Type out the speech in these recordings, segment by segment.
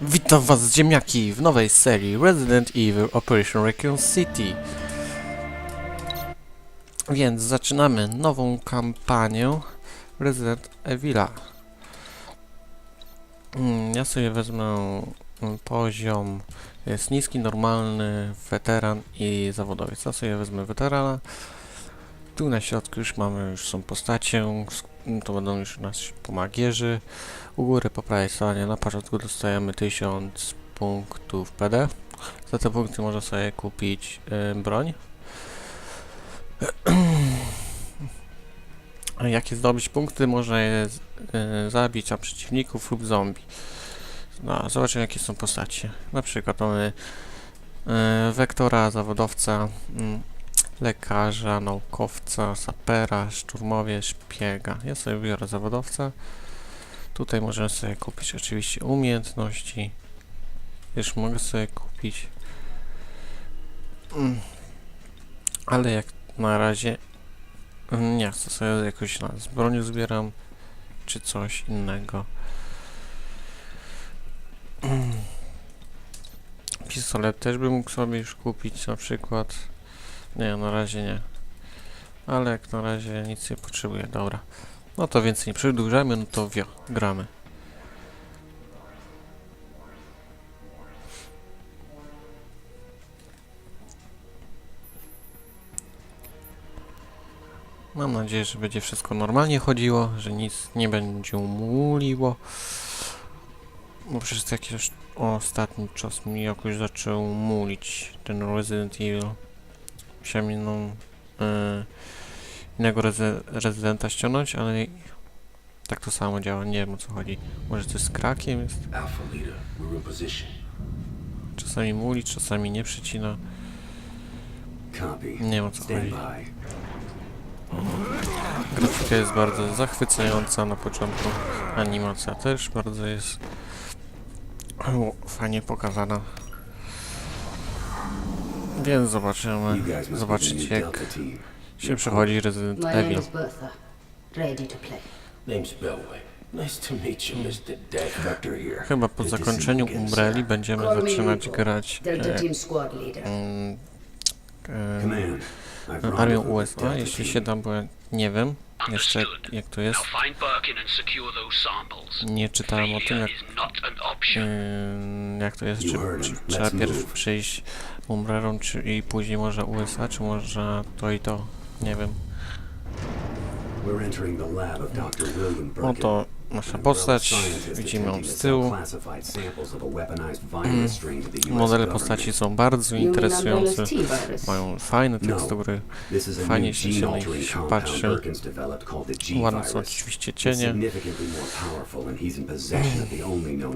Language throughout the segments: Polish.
Witam was ziemniaki w nowej serii Resident Evil Operation Raccoon City. Więc zaczynamy nową kampanię Resident Evila. Mm, Ja sobie wezmę mm, poziom jest niski, normalny, weteran i zawodowiec. Ja sobie wezmę weterana. Tu na środku już mamy, już są postacie, to będą już nasi pomagierzy. U góry po prawej stronie na początku dostajemy 1000 punktów PD. Za te punkty można sobie kupić y, broń. Jakie zdobyć punkty? Można je z- y, zabić a przeciwników lub zombie. No, zobaczymy jakie są postacie. Na przykład mamy y, wektora, zawodowca, mm, lekarza, naukowca, sapera, szturmowie, szpiega. Ja sobie biorę zawodowca. Tutaj możemy sobie kupić oczywiście umiejętności. Już mogę sobie kupić. Mm. Ale jak na razie mm, nie chcę sobie jakoś na z broniu zbieram czy coś innego. Mm. Pistolet też bym mógł sobie już kupić na przykład. Nie, na razie nie. Ale jak na razie nic nie potrzebuję, dobra. No to więcej nie przedłużamy, no to wio, gramy. Mam nadzieję, że będzie wszystko normalnie chodziło, że nic nie będzie muliło. Bo przez jakiś ostatni czas mi jakoś zaczął mulić ten Resident Evil. Musiałem inną, yy, innego reze rezydenta ściągnąć, ale tak to samo działa, nie wiem o co chodzi. Może coś z krakiem jest? Czasami muli, czasami nie przycina. Copy. Nie wiem o co chodzi. Grafika jest bardzo zachwycająca na początku. Animacja też bardzo jest fajnie pokazana. Więc zobaczymy. New jak się przechodzi Resident Evil. Chyba po zakończeniu Umbrelli będziemy zaczynać grać e, mm, e, armią USA, jeśli się da, bo ja nie wiem jeszcze jak, to jest. Nie czytałem o tym jak. Ym, jak to jest, czy, trzeba Let's pierw move. przyjść Umbrelą, czy i później może USA, czy może to i to, nie wiem. Oto nasza postać, widzimy ją z tyłu. US Modele postaci są bardzo interesujące, mają fajne No. tekstury, Fajnie się się na nich compound patrzy. Ładne są oczywiście cienie.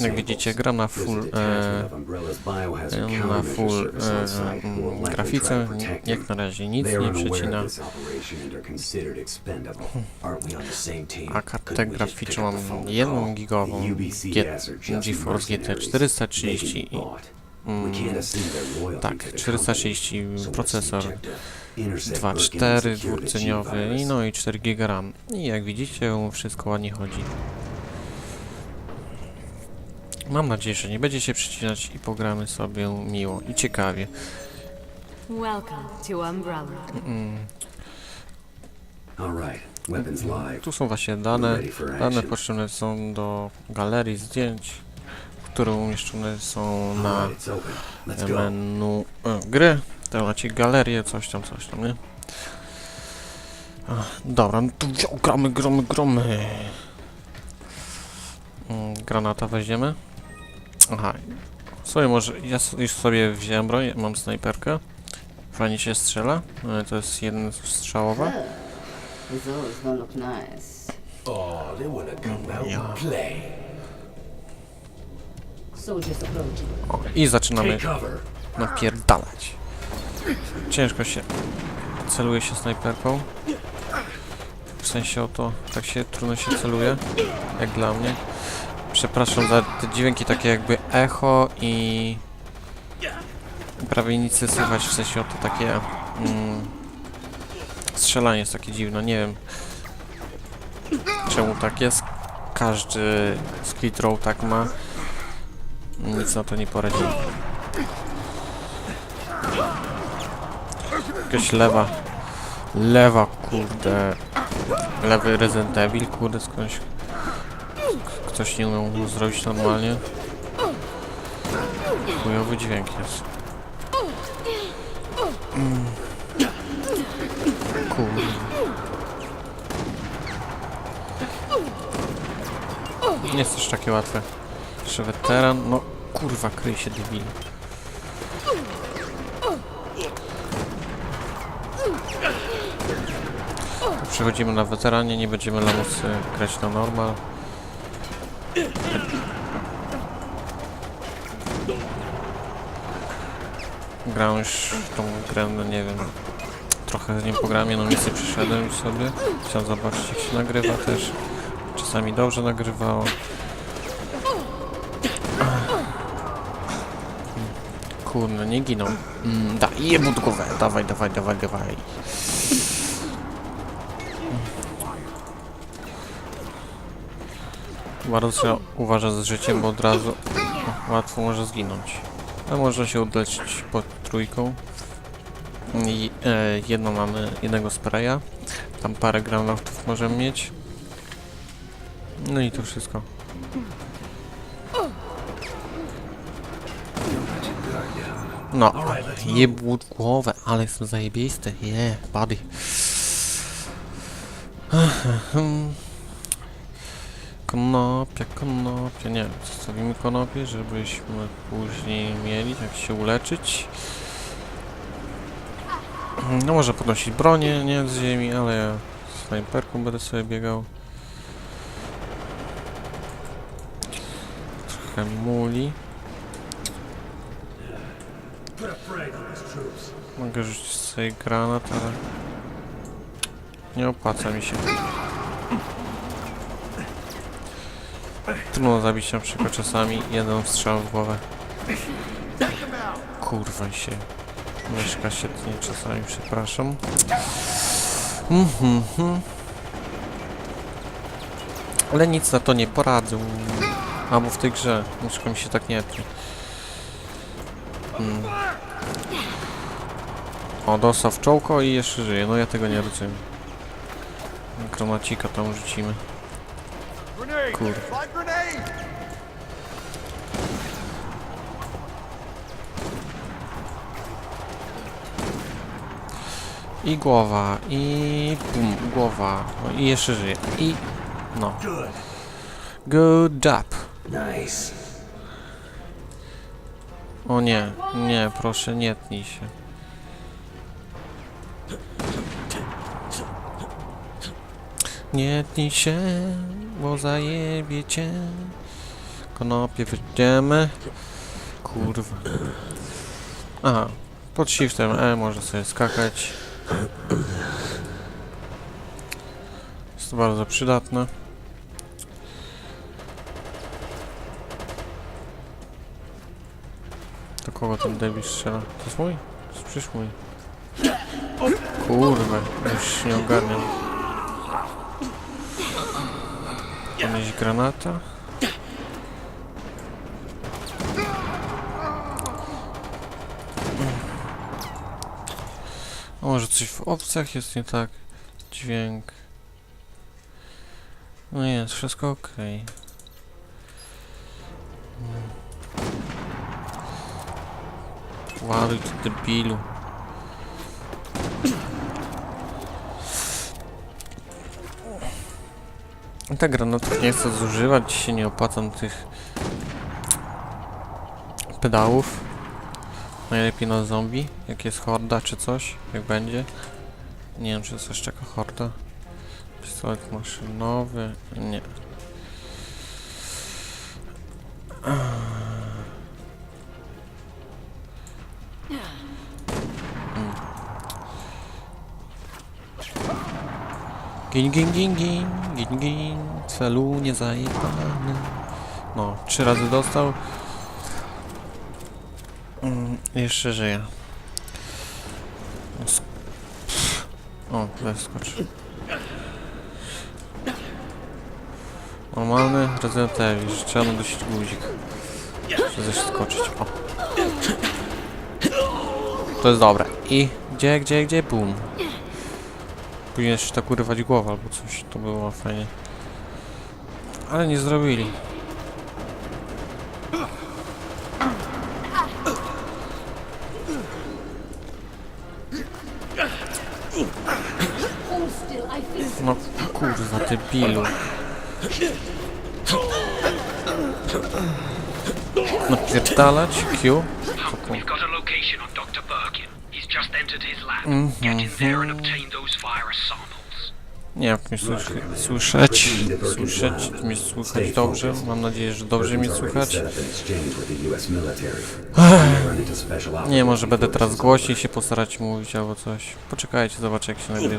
Jak widzicie gram na full, e, biohazard na full e, mm, grafice, jak na razie nic nie przecina, a kartę graficzną mam jedną call? gigową GeForce GT mercenaries. 430 They can i loyalty tak, to the 430 company. So what's the procesor, objective? Intercept 2.4 Birkin and secure the dwurceniowy G-virus. i no i 4 GB RAM. I jak widzicie wszystko ładnie chodzi. Mam nadzieję, że nie będzie się przycinać i pogramy sobie miło i ciekawie. Welcome to Umbrella. Mm, Tu są właśnie dane. Dane potrzebne są do galerii zdjęć, które umieszczone są na menu e, gry. Tam macie galerię, coś tam, coś tam, nie? Ach, dobra, no to wziął, gramy, gramy, gramy. Mm, Granata weźmiemy. Aha. Sobie może, ja już sobie wziąłem broń, mam snajperkę. Fajnie się strzela. E, To jest jeden strzałowa. Don't look nice. Oh, they wanna come out Yeah. and play. Soldiers approaching. I zaczynamy napierdalać. Ciężko się celuje się snajperką. W sensie oto, tak się trudno się celuje, jak dla mnie. Przepraszam za te dźwięki takie jakby echo i prawie nic nie słychać, w sensie oto takie mm, strzelanie jest takie dziwne, nie wiem czemu tak jest. Każdy Skid Row tak ma. Nic na to nie poradzimy. Jakaś lewa. Lewa, kurde. Lewy Resident Evil, kurde, skądś. Ktoś nie umiał zrobić normalnie. Chujowy dźwięk jest. Mm. Nie jest też takie łatwe. Jeszcze weteran, no kurwa, kryj się debil. Przechodzimy na weteranie, nie będziemy lamusy grać na normal. Grałem już tą grę, no nie wiem, trochę z nim pograłem, jedną misję przeszedłem już sobie. Chciałem zobaczyć jak się nagrywa też. Czasami dobrze nagrywało. Kurde, nie giną. Mm, da, jebut głowę. Dawaj, dawaj, dawaj, dawaj. Bardzo trzeba uważać z życiem, bo od razu łatwo może zginąć. A można się uleczyć pod trójką. E, jedno mamy, jednego spraya. Tam parę granatów możemy mieć. No i to wszystko. No, jebut głowę, ale jestem zajebisty, yeah, buddy. Konopia, konopia, nie, zostawimy konopię, żebyśmy później mieli jak się uleczyć. No może podnosić bronię, nie z ziemi, ale ja snajperką będę sobie biegał. Trochę muli. Mogę rzucić sobie granat, ale nie opłaca mi się. Trudno zabić na przykład czasami jeden strzał w głowę. Kurwa się. Myszka się tnie czasami, przepraszam. Mhm, mhm. Ale nic na to nie poradzę. Albo w tej grze. Myszka mi się tak nie tnie. Mm. O, w czołko i jeszcze żyje. No ja tego nie rozumiem. Granacika tam rzucimy. Kurde. I głowa, i bum, głowa, no i jeszcze żyje, i no. Good job. Nice. O nie, nie, proszę, nie tnij się. Nie tnij się, bo zajebie cię. Konopie wyjdziemy. Kurwa. Aha, pod shiftem E można sobie skakać. Jest to bardzo przydatne. Do kogo ten debil strzela? To jest mój? To jest przecież mój. Kurwa, już nie ogarniam. Ponieść granata? A może coś w opcjach jest nie tak? Dźwięk. No jest, wszystko okej. Ładuj ty debilu. Tak granatów nie chcę zużywać, dzisiaj nie opłacam tych pedałów. Najlepiej na zombie, jak jest horda czy coś, jak będzie. Nie wiem czy jest jeszcze taka horda. Pistolet maszynowy, nie. Gin, gin, gin, gin, gin, gin, celu. No, trzy razy dostał. Mm, jeszcze żyje. O, wyskocz. Normalny Resident Evil, trzeba dusić guzik. Muszę coś skoczyć. O. To jest dobre. I gdzie, gdzie, gdzie? Bum. Później jeszcze tak urywać głowę albo coś. To było fajnie. Ale nie zrobili. No kurwa, debilu. Napierdalać? Q? We've got a location on Dr. Birkin. He's just entered his lab. Get in there and obtain those virus samples. Nie jak mnie słysz słyszeć, słyszeć, mnie słychać dobrze. Mam nadzieję, że dobrze mnie słychać. Nie, może będę teraz głośniej się postarać mówić albo coś. Poczekajcie, zobaczę jak się nagrywa.